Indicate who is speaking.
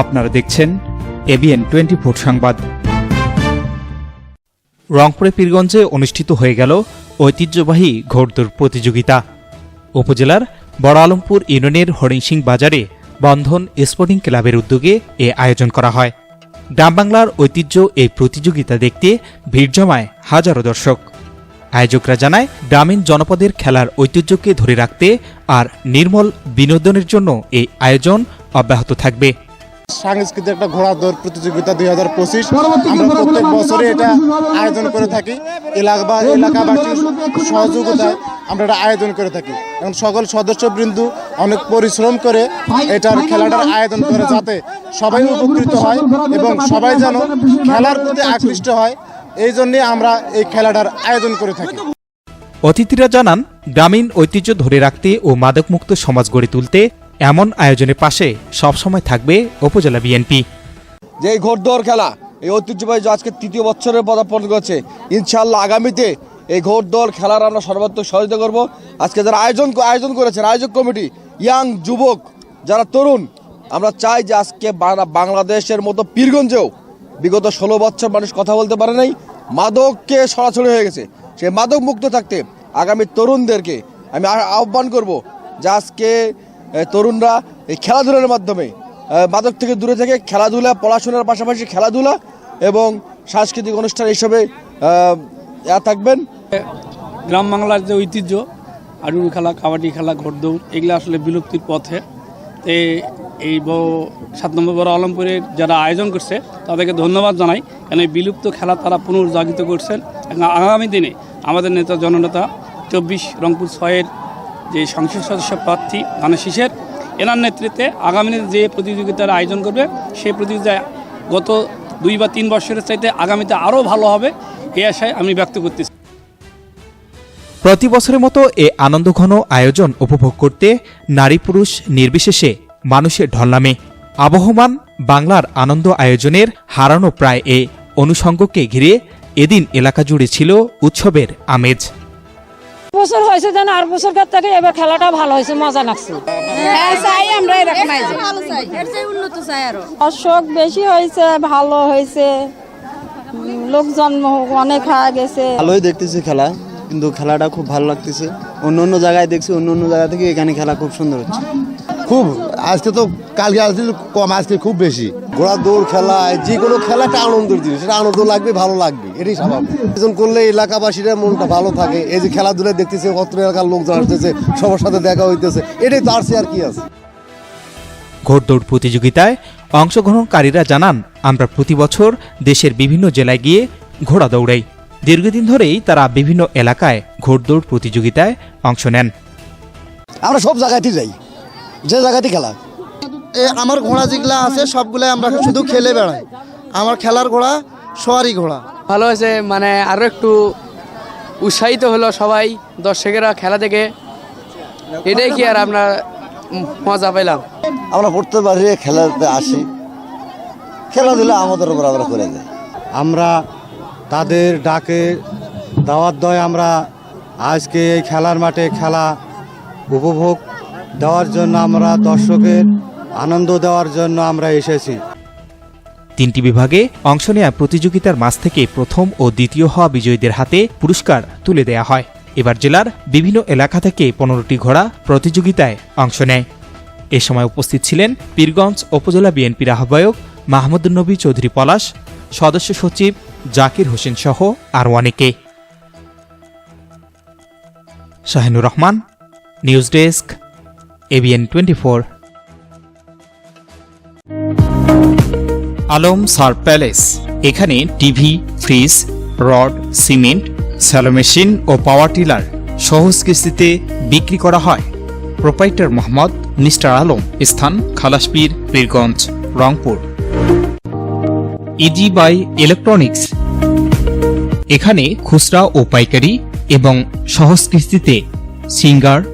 Speaker 1: আপনারা দেখছেন ABN twenty four সংবাদ। রংপুরে পীরগঞ্জে অনুষ্ঠিত হয়ে গেল ঐতিহ্যবাহী ঘোড়দৌড় প্রতিযোগিতা। উপজেলার বড় আলমপুর ইউনিয়নের হরিণসিং বাজারে বন্ধন স্পোর্টিং ক্লাবের উদ্যোগে এ আয়োজন করা হয়। গ্রামবাংলার ঐতিহ্য এই প্রতিযোগিতা দেখতে ভিড় জমায় হাজারো দর্শক। আয়োজকরা জানায়, গ্রামীণ জনপদের খেলার ঐতিহ্যকে ধরে রাখতে আর নির্মল বিনোদনের জন্য এই আয়োজন অব্যাহত থাকবে।
Speaker 2: সাংস্কৃতিক একটা ঘোড়া দৌড় প্রতিযোগিতা দুই হাজার পঁচিশ। আমরা প্রত্যেক বছরে এটা আয়োজন করে থাকি। এলাকা এলাকাবাসীর সহযোগিতায় আমরা এটা আয়োজন করে থাকি। এবং সকল সদস্যবৃন্দ অনেক পরিশ্রম করে এটার খেলাটার আয়োজন করে যাতে সবাই উপকৃত হয় এবং সবাই যেন খেলার প্রতি আকৃষ্ট হয়। এই জন্যে আমরা এই খেলাটার আয়োজন করে থাকি।
Speaker 1: অতিথিরা জানান গ্রামীণ ঐতিহ্য ধরে রাখতে ও মাদকমুক্ত সমাজ গড়ে তুলতে এমন আয়োজনের পাশে সবসময় থাকবে উপজেলা বিএনপি।
Speaker 3: যে এই ঘোড়দৌড় খেলা, এই ঐতিহ্যবাহী আজকে তৃতীয় বছরে পদার্পণ করছে ইনশাল্লাহ আগামীতে এই ঘোড়দৌড় খেলার আমরা সর্বাত্মক সহযোগিতা করব। আজকে যারা আয়োজন আয়োজন করেছেন, আয়োজক কমিটি, ইয়াং যুবক, যারা তরুণ, আমরা চাই যে আজকে বাংলাদেশের মতো পীরগঞ্জেও বিগত ষোলো বছর মানুষ কথা বলতে পারে নাই। মাদককে সরাসরি হয়ে গেছে। সেই মাদক মুক্ত থাকতে আগামী তরুণদেরকে আমি আহ্বান করব যে আজকে তরুণরা এই খেলাধুলার মাধ্যমে মাদক থেকে দূরে থেকে খেলাধুলা, পড়াশোনার পাশাপাশি খেলাধুলা এবং সাংস্কৃতিক অনুষ্ঠান ইয়া থাকবেন।
Speaker 4: গ্রাম বাংলার যে ঐতিহ্য আডুডু খেলা, কাবাডি খেলা, ঘোড়দৌড়, এগুলো আসলে বিলুপ্তির পথে। তে এই সাত নম্বর বড় আলমপুরের যারা আয়োজন করছে, তাদেরকে ধন্যবাদ জানাই। কেন এই বিলুপ্ত খেলা তারা পুনর্জাগিত করছেন। আগামী দিনে আমাদের নেতা, জননেতা চব্বিশ রংপুর ছয়ের যে সংসদ সদস্য প্রার্থী ধানের শীষের, এনার নেতৃত্বে আগামী যে প্রতিযোগিতার আয়োজন করবে, সেই প্রতিযোগিতায় গত দুই বা তিন বছরের চাইতে আগামীতে আরও ভালো হবে এই আশায় আমি ব্যক্ত করতেছি।
Speaker 1: প্রতি বছরের মতো এ আনন্দঘন আয়োজন উপভোগ করতে নারী পুরুষ নির্বিশেষে মানুষের ঢল নামে আবহমান বাংলার আনন্দ আয়োজনের হারানো প্রায় এ অনুষঙ্গকে ঘিরে এদিন এলাকা জুড়ে ছিল উৎসবের আমেজ।
Speaker 5: বছর হয়েছে যেন আর বছরকার থেকে এবার খেলাটা ভালো হয়েছে মজা লাগছে।
Speaker 6: অশোক
Speaker 5: দর্শক বেশি হয়েছে ভালো হয়েছে। লোকজন অনেক হয়ে গেছে।
Speaker 7: ভালোই দেখতেছি খেলা কিন্তু খেলাটা খুব ভালো লাগতেছে। অন্য অন্য জায়গায় দেখছি অন্য অন্য জায়গা থেকে এখানে খেলা খুব সুন্দর হচ্ছে।
Speaker 8: খুব আজকে তো কালকে আসছিল কম আজকে খুব বেশি। ঘোড়া দৌড় খেলায় যে কোনো খেলাটা আনন্দের জিনিস। সেটা আনন্দ লাগবে ভালো লাগবে এটাই স্বাভাবিক। আয়োজন করলে এলাকাবাসীরা মনটা ভালো থাকে। এই যে খেলাধুলা দেখতেছে অত্র এলাকার লোকজন আসতেছে সবার সাথে দেখা হইতেছে এটাই তো আর সে আর কি আছে।
Speaker 1: ঘোড়দৌড় প্রতিযোগিতায় অংশগ্রহণকারীরা জানান আমরা প্রতি বছর দেশের বিভিন্ন জেলায় গিয়ে ঘোড়া দৌড়াই। দীর্ঘদিন ধরেই তারা বিভিন্ন এলাকায় ঘোড়দৌড় প্রতিযোগিতায় অংশ নেন।
Speaker 7: আমরা সব জায়গাতে যাই। যে জায়গাতে খেলা।
Speaker 2: আমার ঘোড়া যেগুলা আছে সবগুলো আমরা শুধু খেলে বেড়াই। আমার খেলার ঘোড়া সোয়ারি ঘোড়া।
Speaker 9: ভালো হয়েছে মানে আরও একটু উৎসাহিত হলো সবাই দর্শকেরা খেলা দেখে। এটাই কি আর আপনার মজা পেলাম।
Speaker 8: আমরা পড়তে পারি খেলাতে আসি। খেলাধুলা আমাদের উপর আমরা করে যাই
Speaker 7: আমরা তাদের ডাকে দাওয়াত দয় আমরা আজকে এই খেলার মাঠে খেলা উপভোগ দেওয়ার জন্য আমরা দর্শকের আনন্দ দেওয়ার জন্য আমরা এসেছি।
Speaker 1: তিনটি বিভাগে অংশ নেয়া প্রতিযোগিতার মাঝ থেকে প্রথম ও দ্বিতীয় হওয়া বিজয়ীদের হাতে পুরস্কার তুলে দেয়া হয়। এবার জেলার বিভিন্ন এলাকা থেকে পনেরোটি ঘোড়া প্রতিযোগিতায় অংশ নেয়। এ সময় উপস্থিত ছিলেন পীরগঞ্জ উপজেলা বিএনপির আহ্বায়ক মাহমুদুন্নবী চৌধুরী পলাশ, সদস্য সচিব জাকির হোসেন সহ আরও অনেকে। Shahinur Rahman, news desk ABN twenty four. Alam সার প্যালেস। এখানে TV, fridge, rod, cement, shallow machine ও পাওয়ার টিলার সহজ কিস্তিতে বিক্রি করা হয়। প্রোপাইটার মোহাম্মদ মিস্টার আলম, স্থান Khalaspir Pirganj Rangpur. Easy buy electronics এখানে খুচরা ও পাইকারি এবং সহজ কিস্তিতে সিঙ্গার